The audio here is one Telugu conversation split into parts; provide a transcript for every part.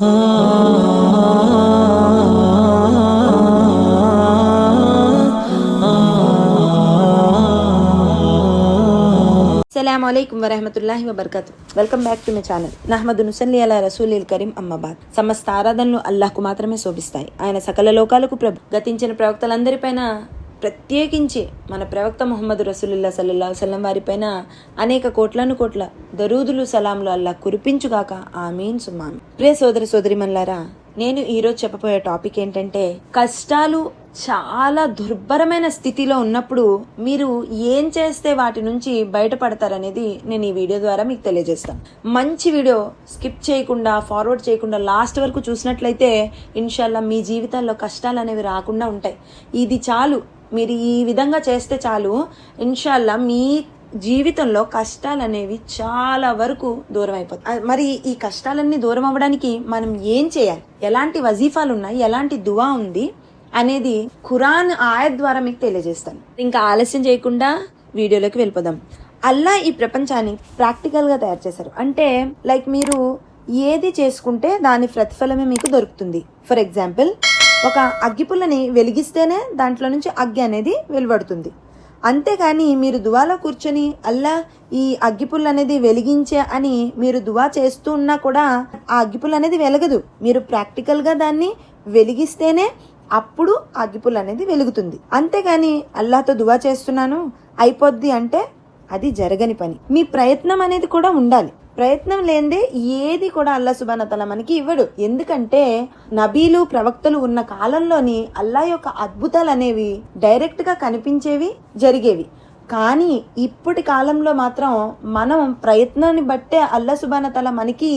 అస్సలం వరహమతుల్లాహి వబర్కత్ welcome back to my channel నహ్మద్ నుసల్లి అలా రసూలీల్ కరీం అమ్మబాద్ సమస్త ఆరాధనలు అల్లాహ్కు మాత్రమే శోభిస్తాయి. ఆయన సకల లోకాలకు ప్రభు. గతించిన ప్రవక్తలందరిపైన ప్రత్యేకించి మన ప్రవక్త ముహమ్మద్ రసూలుల్లా సల్లల్లా వసలం వారిపైన అనేక కోట్లను కోట్ల దరూదులు సలాంలు అల్లా కురిపించుగాక ఆమీన్. సుమాన్ ప్రియ సోదరి సోదరి నేను ఈరోజు చెప్పబోయే టాపిక్ ఏంటంటే కష్టాలు చాలా దుర్భరమైన స్థితిలో ఉన్నప్పుడు మీరు ఏం చేస్తే వాటి నుంచి బయటపడతారనేది నేను ఈ వీడియో ద్వారా మీకు తెలియజేస్తాను. మంచి వీడియో స్కిప్ చేయకుండా ఫార్వర్డ్ చేయకుండా లాస్ట్ వరకు చూసినట్లయితే ఇన్షాల్లా మీ జీవితాల్లో కష్టాలు అనేవి రాకుండా ఉంటాయి. ఇది చాలు. మీరు ఈ విధంగా చేస్తే చాలు. ఇన్షాల్లా మీ జీవితంలో కష్టాలు అనేవి చాలా వరకు దూరం అయిపోతాయి. మరి ఈ కష్టాలన్నీ దూరం అవ్వడానికి మనం ఏం చేయాలి? ఎలాంటి వజీఫాలు ఉన్నాయి? ఎలాంటి దువా ఉంది? అనేది ఖురాన్ ఆయత్ ద్వారా మీకు తెలియజేస్తాను. ఇంకా ఆలస్యం చేయకుండా వీడియోలోకి వెళ్ళిపోదాం. అల్లా ఈ ప్రపంచాన్ని ప్రాక్టికల్గా తయారు చేశారు. అంటే లైక్ మీరు ఏది చేసుకుంటే దాని ప్రతిఫలమే మీకు దొరుకుతుంది. ఫర్ ఎగ్జాంపుల్ ఒక అగ్గిపుల్లని వెలిగిస్తేనే దాంట్లో నుంచి అగ్గి అనేది వెలువడుతుంది. అంతేగాని మీరు దువాలో కూర్చొని అల్లా ఈ అగ్గిపుల్ల అనేది వెలిగించే అని మీరు దువా చేస్తూ ఉన్నా కూడా ఆ అగ్గిపుల్ల అనేది వెలగదు. మీరు ప్రాక్టికల్గా దాన్ని వెలిగిస్తేనే అప్పుడు అగ్గిపుల్ల అనేది వెలుగుతుంది. అంతేగాని అల్లాతో దువా చేస్తున్నాను అయిపోద్ది అంటే అది జరగని పని. మీ ప్రయత్నం అనేది కూడా ఉండాలి. ప్రయత్నం లేనిదే ఏది కూడా అల్లా సుబానతల మనకి ఇవ్వడు. ఎందుకంటే నబీలు ప్రవక్తలు ఉన్న కాలంలోని అల్లా యొక్క అద్భుతాలు అనేవి డైరెక్ట్గా కనిపించేవి జరిగేవి. కానీ ఇప్పటి కాలంలో మాత్రం మనం ప్రయత్నాన్ని బట్టే అల్లా సుబానతల మనకి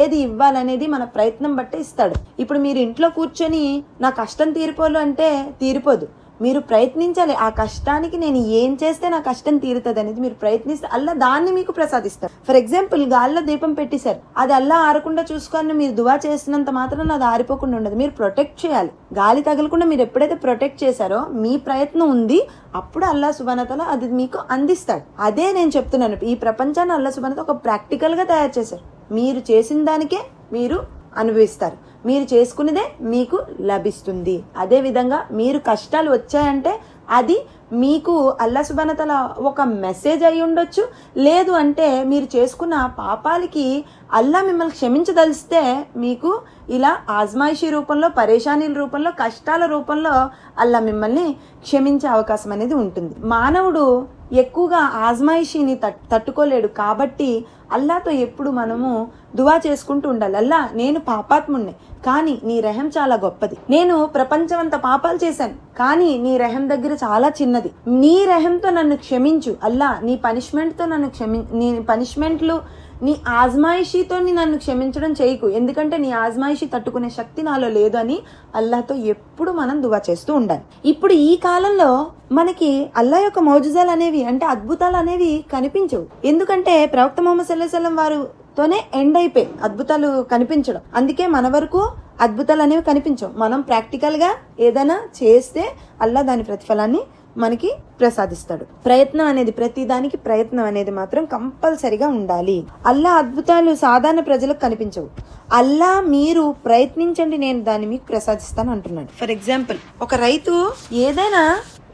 ఏది ఇవ్వాలనేది మన ప్రయత్నం బట్టే ఇస్తాడు. ఇప్పుడు మీరు ఇంట్లో కూర్చొని నా కష్టం తీరిపోలు అంటే తీరిపోదు. మీరు ప్రయత్నించాలి ఆ కష్టానికి నేను ఏం చేస్తే నా కష్టం తీరుతుంది అనేది మీరు ప్రయత్నిస్తే అల్లా దాన్ని మీకు ప్రసాదిస్తారు. ఫర్ ఎగ్జాంపుల్ గాల్లో దీపం పెట్టేశారు అది అల్లా ఆరకుండా చూసుకొని మీరు దువా చేసినంత మాత్రం అది ఆరిపోకుండా ఉండదు. మీరు ప్రొటెక్ట్ చేయాలి. గాలి తగలకుండా మీరు ఎప్పుడైతే ప్రొటెక్ట్ చేశారో మీ ప్రయత్నం ఉంది అప్పుడు అల్లా సుబానతల అది మీకు అందిస్తాడు. అదే నేను చెప్తున్నాను ఈ ప్రపంచాన్ని అల్లా సుభనత ఒక ప్రాక్టికల్గా తయారు చేశారు. మీరు చేసిన దానికే మీరు అనుభవిస్తారు. మీరు చేసుకునేదే మీకు లభిస్తుంది. అదేవిధంగా మీరు కష్టాలు వచ్చాయంటే అది మీకు అల్లసుబనతల ఒక మెసేజ్ అయి ఉండొచ్చు. లేదు అంటే మీరు చేసుకున్న పాపాలకి అల్లా మిమ్మల్ని క్షమించదలిస్తే మీకు ఇలా ఆజ్మాయిషీ రూపంలో పరేషానీల రూపంలో కష్టాల రూపంలో అల్లా మిమ్మల్ని క్షమించే అవకాశం అనేది ఉంటుంది. మానవుడు ఎక్కువగా ఆజ్మాయిషీని తట్- తట్టుకోలేడు కాబట్టి అల్లాతో ఎప్పుడు మనము దువా చేసుకుంటూ ఉండాలి. అల్లా నేను పాపాత్ముణ్ణి కానీ నీ రెహం చాలా గొప్పది. నేను ప్రపంచమంత పాపాలు చేశాను కానీ నీ రెహం దగ్గర చాలా చిన్నది. నీ రెహంతో నన్ను క్షమించు. అల్లా నీ పనిష్మెంట్తో నన్ను క్షమి నీ పనిష్మెంట్లు నీ ఆజ్మాయిషీతో నన్ను క్షమించడం చేయకు. ఎందుకంటే నీ ఆజ్మాయిషీ తట్టుకునే శక్తి నాలో లేదు అని అల్లాతో ఎప్పుడు మనం దువా చేస్తూ ఉండాలి. ఇప్పుడు ఈ కాలంలో మనకి అల్లా యొక్క మౌజుజాలు అనేవి అంటే అద్భుతాలు అనేవి కనిపించవు. ఎందుకంటే ప్రవక్త మొహమ్మద్ సల్లాహం వారు తోనే ఎండ్ అయిపోయి అద్భుతాలు కనిపించడం. అందుకే మన వరకు అద్భుతాలు అనేవి కనిపించవు. మనం ప్రాక్టికల్గా ఏదైనా చేస్తే అల్లా దాని ప్రతిఫలాన్ని మనకి ప్రసాదిస్తాడు. ప్రయత్నం అనేది ప్రతిదానికి ప్రయత్నం అనేది మాత్రం కంపల్సరిగా ఉండాలి. అల్లా అద్భుతాలు సాధారణ ప్రజలకు కనిపించవు. అల్లా మీరు ప్రయత్నించండి నేను దాన్ని మీకు ప్రసాదిస్తాను అంటున్నాడు. ఫర్ ఎగ్జాంపుల్ ఒక రైతు ఏదైనా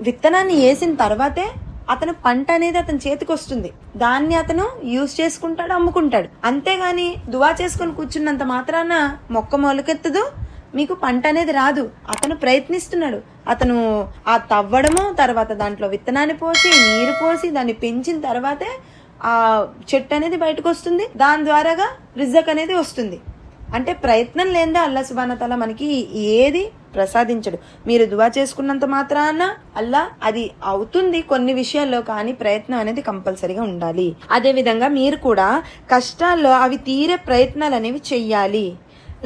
విత్తనాన్ని వేసిన తర్వాతే అతను పంట అనేది అతని చేతికి వస్తుంది. దాన్ని అతను యూజ్ చేసుకుంటాడు అమ్ముకుంటాడు. అంతేగాని దువా చేసుకొని కూర్చున్నంత మాత్రాన మొక్క మొలకెత్తదు మీకు పంట అనేది రాదు. అతను ప్రయత్నిస్తున్నాడు. అతను ఆ తవ్వడము తర్వాత దాంట్లో విత్తనాన్ని పోసి నీరు పోసి దాన్ని పెంచిన తర్వాతే ఆ చెట్టు అనేది బయటకు వస్తుంది. దాని ద్వారాగా రిజక్ అనేది వస్తుంది. అంటే ప్రయత్నం లేదే అల్లా సుబానతల మనకి ఏది ప్రసాదించడు. మీరు దువా చేసుకున్నంత మాత్రాన అల్లా అది అవుతుంది కొన్ని విషయాల్లో కానీ ప్రయత్నం అనేది కంపల్సరీగా ఉండాలి. అదే విధంగా మీరు కూడా కష్టాల్లో అవి తీరే ప్రయత్నాలు అనేవి చెయ్యాలి.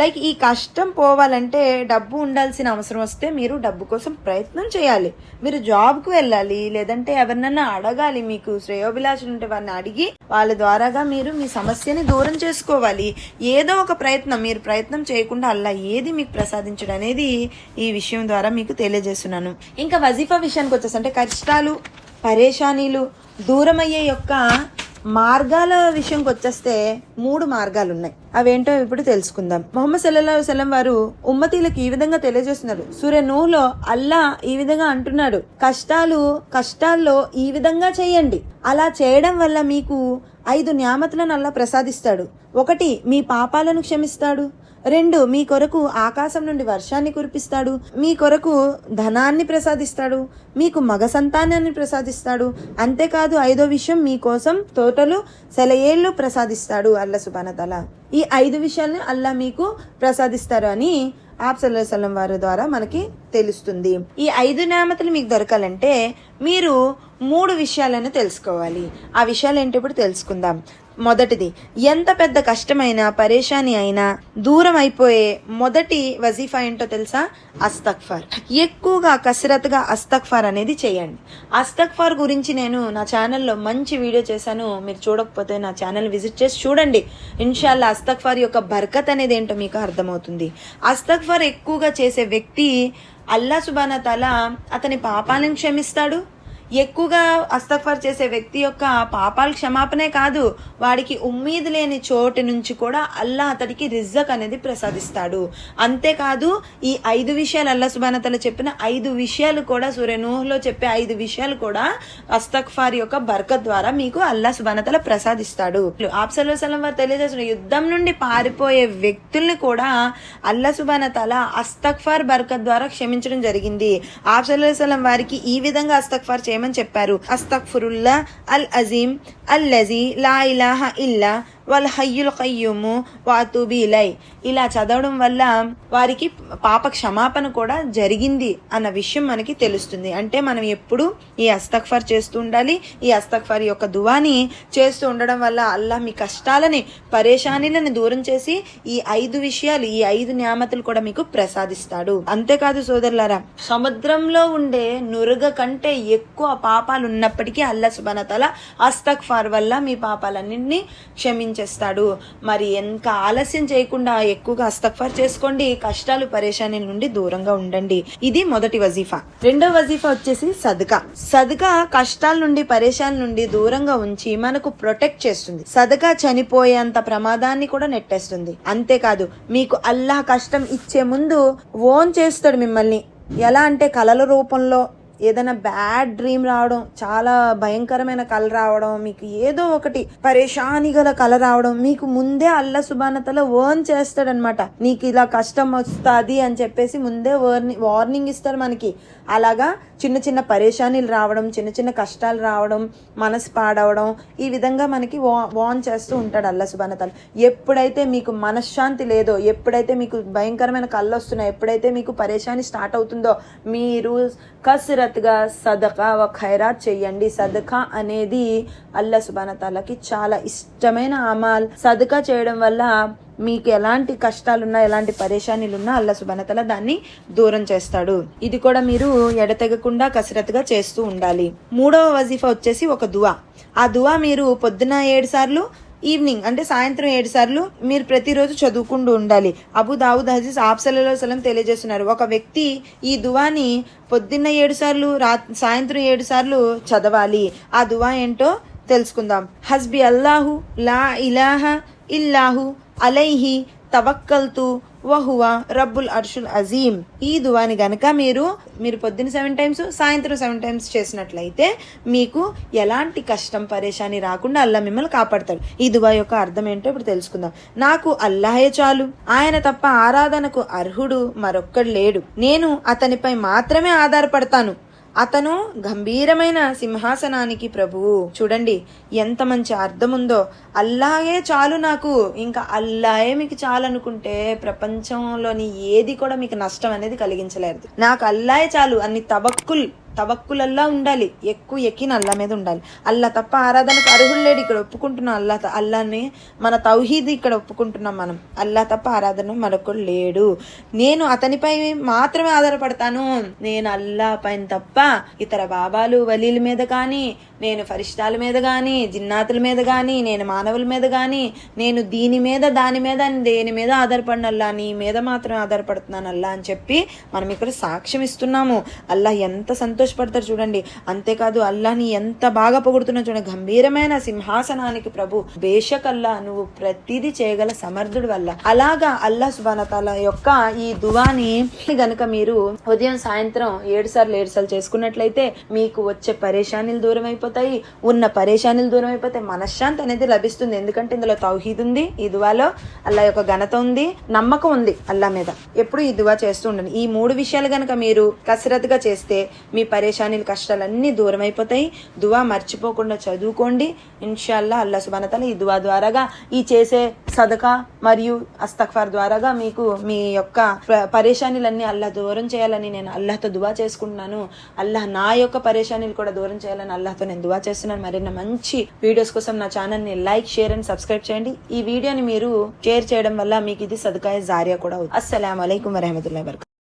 లైక్ ఈ కష్టం పోవాలంటే డబ్బు ఉండాల్సిన అవసరం వస్తే మీరు డబ్బు కోసం ప్రయత్నం చేయాలి. మీరు జాబ్కు వెళ్ళాలి లేదంటే ఎవరినన్నా అడగాలి మీకు శ్రేయోభిలాషులు ఉంటే వారిని అడిగి వాళ్ళ ద్వారాగా మీరు మీ సమస్యని దూరం చేసుకోవాలి. ఏదో ఒక ప్రయత్నం మీరు ప్రయత్నం చేయకుండా అలా ఏది మీకు ప్రసాదించడం అనేది ఈ విషయం ద్వారా మీకు తెలియజేస్తున్నాను. ఇంకా వజీఫా విషయానికి వచ్చేసి అంటే కష్టాలు పరేషానీలు దూరమయ్యే యొక్క మార్గాల విషయంకి వచ్చేస్తే మూడు మార్గాలు ఉన్నాయి అవేంటో ఇప్పుడు తెలుసుకుందాం. మొహమ్మద్ సల్లల్లాహు వసల్లం వారు ఉమ్మతీలకు ఈ విధంగా తెలియజేస్తున్నారు. సూర్య నూహ్లో అల్లా ఈ విధంగా అంటున్నాడు. కష్టాలు కష్టాల్లో ఈ విధంగా చేయండి. అలా చేయడం వల్ల మీకు ఐదు న్యామతులను అల్లా ప్రసాదిస్తాడు. ఒకటి మీ పాపాలను క్షమిస్తాడు. రెండు మీ కొరకు ఆకాశం నుండి వర్షాన్ని కురిపిస్తాడు. మీ కొరకు ధనాన్ని ప్రసాదిస్తాడు. మీకు మగ సంతానాన్ని ప్రసాదిస్తాడు. అంతేకాదు ఐదో విషయం మీకోసం తోటలు సెలయేళ్ళు ప్రసాదిస్తాడు. అల్ల సుబానతల ఈ ఐదు విషయాలను అల్లా మీకు ప్రసాదిస్తారు అని ఆప్సల్లం వారి ద్వారా మనకి తెలుస్తుంది. ఈ ఐదు నామతలు మీకు దొరకాలంటే మీరు మూడు విషయాలను తెలుసుకోవాలి. ఆ విషయాలు ఏంటప్పుడు తెలుసుకుందాం. మొదటిది ఎంత పెద్ద కష్టమైనా పరేషాని అయినా దూరం అయిపోయే మొదటి వజీఫా ఏంటో తెలుసా? అస్తక్ఫర్ ఎక్కువగా కసరత్గా అస్తక్ఫర్ అనేది చేయండి. అస్తక్ఫర్ గురించి నేను నా ఛానల్లో మంచి వీడియో చేశాను. మీరు చూడకపోతే నా ఛానల్ విజిట్ చేసి చూడండి. ఇన్షాల్లా అస్తక్ఫర్ యొక్క బర్కత్ అనేది ఏంటో మీకు అర్థమవుతుంది. అస్తక్ఫర్ ఎక్కువగా చేసే వ్యక్తి అల్లా సుబానా తల అతని పాపాలను క్షమిస్తాడు. ఎక్కువగా అస్తఫర్ చేసే వ్యక్తి యొక్క పాపాలు క్షమాపణే కాదు వాడికి ఉమ్మీదు లేని చోటు నుంచి కూడా అల్లా అతడికి రిజ్జక్ అనేది ప్రసాదిస్తాడు. అంతేకాదు ఈ ఐదు విషయాలు అల్లా సుబానతలు చెప్పిన ఐదు విషయాలు కూడా సూర్యనూహ్లో చెప్పే ఐదు విషయాలు కూడా అస్తక్ఫార్ యొక్క బర్కత్ ద్వారా మీకు అల్లా సుబానతల ప్రసాదిస్తాడు. ఆప్సలం వారు తెలియజేసిన యుద్ధం నుండి పారిపోయే వ్యక్తుల్ని కూడా అల్లా సుబానతల అస్తక్ఫార్ బర్కత్ ద్వారా క్షమించడం జరిగింది. ఆప్సలం వారికి ఈ విధంగా అస్తక్ఫార్ చేయమని చెప్పారు. అస్తక్ఫురుల్లా అల్ అజీం అల్ లజీ లా ఇలాహ ఇల్లా వల్ హయ్యుల్ కయ్యుము వాతుబీలై ఇలా చదవడం వల్ల వారికి పాప క్షమాపణ కూడా జరిగింది అన్న విషయం మనకి తెలుస్తుంది. అంటే మనం ఎప్పుడు ఈ అస్తక్ఫర్ చేస్తూ ఉండాలి. ఈ అస్తక్ఫర్ యొక్క దువాని చేస్తూ ఉండడం వల్ల అల్లా మీ కష్టాలని పరేషానీలను దూరం చేసి ఈ ఐదు విషయాలు ఈ ఐదు న్యామతులు కూడా మీకు ప్రసాదిస్తాడు. అంతేకాదు సోదరులారా సముద్రంలో ఉండే నురుగ కంటే ఎక్కువ పాపాలు ఉన్నప్పటికీ అల్లా సుబనతల అస్తక్ఫార్ వల్ల మీ పాపాలన్నింటినీ చేస్తాడు. మరి ఎంత ఆలస్యం చేయకుండా ఎక్కువగా అస్తఫర్ చేసుకోండి. కష్టాలు పరేషాని నుండి దూరంగా ఉండండి. ఇది మొదటి వజీఫా. రెండో వజీఫా వచ్చేసి సదకా. సదకా కష్టాల నుండి పరేషాన్ నుండి దూరంగా ఉంచి మనకు ప్రొటెక్ట్ చేస్తుంది. సదకా చనిపోయేంత ప్రమాదాన్ని కూడా నెట్టేస్తుంది. అంతేకాదు మీకు అల్లాహ్ కష్టం ఇచ్చే ముందు ఓన్ చేస్తాడు మిమ్మల్ని. ఎలా అంటే కలల రూపంలో ఏదైనా బ్యాడ్ డ్రీమ్ రావడం చాలా భయంకరమైన కళ రావడం మీకు ఏదో ఒకటి పరేషాని గల కళ రావడం మీకు ముందే అల్ల సుబానతలో వర్న్ చేస్తాడనమాట. నీకు ఇలా కష్టం వస్తుంది అని చెప్పేసి ముందే వార్నింగ్ వార్నింగ్ ఇస్తారు మనకి. అలాగా చిన్న చిన్న పరేషానీలు రావడం చిన్న చిన్న కష్టాలు రావడం మనసు పాడవడం ఈ విధంగా మనకి వా వాన్ చేస్తూ ఉంటాడు అల్లా సుబానతలు. ఎప్పుడైతే మీకు మనశ్శాంతి లేదో ఎప్పుడైతే మీకు భయంకరమైన కళ్ళు వస్తున్నాయో ఎప్పుడైతే మీకు పరేషాని స్టార్ట్ అవుతుందో మీరు కసరత్ కసరత్గా సదకా ఒక ఖైరాత్ చెయ్యండి. సదకా అనేది అల్లా సుబానతాలకి చాలా ఇష్టమైన అమాల్. సదకా చేయడం వల్ల మీకు ఎలాంటి కష్టాలున్నా ఎలాంటి పరేషానీలున్నా అల్లా సుబనతల దాన్ని దూరం చేస్తాడు. ఇది కూడా మీరు ఎడతెగకుండా కసరత్తుగా చేస్తూ ఉండాలి. మూడవ వజీఫా వచ్చేసి ఒక దువా. ఆ దువా మీరు పొద్దున ఏడు సార్లు ఈవినింగ్ అంటే సాయంత్రం ఏడు సార్లు మీరు ప్రతిరోజు చదువుకుంటూ ఉండాలి. అబు దావుద్ హజీజ్ ఆప్సలలో సలం తెలియజేస్తున్నారు. ఒక వ్యక్తి ఈ దువాని పొద్దున్న ఏడు సార్లు రా సాయంత్రం ఏడు సార్లు చదవాలి. ఆ దువా ఏంటో తెలుసుకుందాం. హస్బి అల్లాహు లా ఇలాహ ఇల్లాహు అలైహి తవక్కల్తు వహువా రబ్బుల్ అర్షుల్ అజీమ్. ఈ దువాని గనక మీరు మీరు పొద్దున సెవెన్ టైమ్స్ సాయంత్రం సెవెన్ టైమ్స్ చేసినట్లయితే మీకు ఎలాంటి కష్టం పరేషాని రాకుండా అల్లా మిమ్మల్ని కాపాడతాడు. ఈ దువా యొక్క అర్థం ఏంటో ఇప్పుడు తెలుసుకుందాం. నాకు అల్లాహే చాలు. ఆయన తప్ప ఆరాధనకు అర్హుడు మరొక్కడు లేడు. నేను అతనిపై మాత్రమే ఆధారపడతాను. అతను గంభీరమైన సింహాసనానికి ప్రభువు. చూడండి ఎంత మంచి అర్థం ఉందో అల్లాయే చాలు నాకు. ఇంకా అల్లాయే మీకు చాలు అనుకుంటే ప్రపంచంలోని ఏది కూడా మీకు నష్టం అనేది కలిగించలేదు. నాకు అల్లాయే చాలు. అన్ని తవక్కుల్ తవక్కులల్లా ఉండాలి. ఎక్కువ ఎక్కిన అల్లా మీద ఉండాలి. అల్లా తప్ప ఆరాధనకు అర్హులు లేడు. ఇక్కడ ఒప్పుకుంటున్నాం అల్లా అల్లాని మన తౌహీద్ ఇక్కడ ఒప్పుకుంటున్నాం మనం. అల్లా తప్ప ఆరాధన మరొకడు లేడు. నేను అతనిపై మాత్రమే ఆధారపడతాను. నేను అల్లా పైన తప్ప ఇతర బాబాలు వలీల మీద కానీ నేను ఫరిష్టాల మీద కానీ జిన్నాతుల మీద కానీ నేను మానవుల మీద కానీ నేను దీని మీద దాని మీద దేని మీద ఆధారపడినల్లా నీ మీద మాత్రం ఆధారపడుతున్నాను అల్లా అని చెప్పి మనం ఇక్కడ సాక్ష్యం ఇస్తున్నాము. అల్లా ఎంత సంతోషపడతారు చూడండి. అంతేకాదు అల్లాని ఎంత బాగా పొగుడుతున్నా చూడండి. గంభీరమైన సింహాసనానికి ప్రభు బేషక్ అల్లా నువ్వు ప్రతిదీ చేయగల సమర్థుడు వల్ల అలాగా అల్లా సుబానతాల యొక్క ఈ దువాని గనుక మీరు ఉదయం సాయంత్రం ఏడు సార్లు ఏడు సార్లు చేసుకున్నట్లయితే మీకు వచ్చే పరేషానీలు దూరం అయిపోతుంది అయిపోతాయి. ఉన్న పరేషానీలు దూరం అయిపోతాయి మనశ్శాంతి అనేది లభిస్తుంది. ఎందుకంటే ఇందులో తౌహీద్ ఉంది ఇదివాలో అల్లా యొక్క ఘనత ఉంది నమ్మకం ఉంది అల్లా మీద. ఎప్పుడు ఇదివా చేస్తూ ఉండండి. ఈ మూడు విషయాలు కనుక మీరు కసరత్తుగా చేస్తే మీ పరేషానీలు కష్టాలన్నీ దూరం అయిపోతాయి. దువా మర్చిపోకుండా చదువుకోండి. ఇన్షాల్లా అల్లా సుబానతల ఈ దువా ద్వారాగా ఈ చేసే సదకా మరియు అస్తక్ఫార్ ద్వారాగా మీకు మీ యొక్క పరేషానీలన్నీ అల్లా దూరం చేయాలని నేను అల్లాహతో దువా చేసుకుంటున్నాను. అల్లాహ్ నా యొక్క పరేషానీలు కూడా దూరం చేయాలని అల్లాహతో నేను దువా చేస్తున్నాను. మరిన్ని మంచి వీడియోస్ కోసం నా ఛానల్ని లైక్ షేర్ అండ్ సబ్స్క్రైబ్ చేయండి. ఈ వీడియోని మీరు షేర్ చేయడం వల్ల మీకు ఇది సదకాయ జారియా కూడా అవుతుంది. అస్సలం వరహమతుల్లా వరకు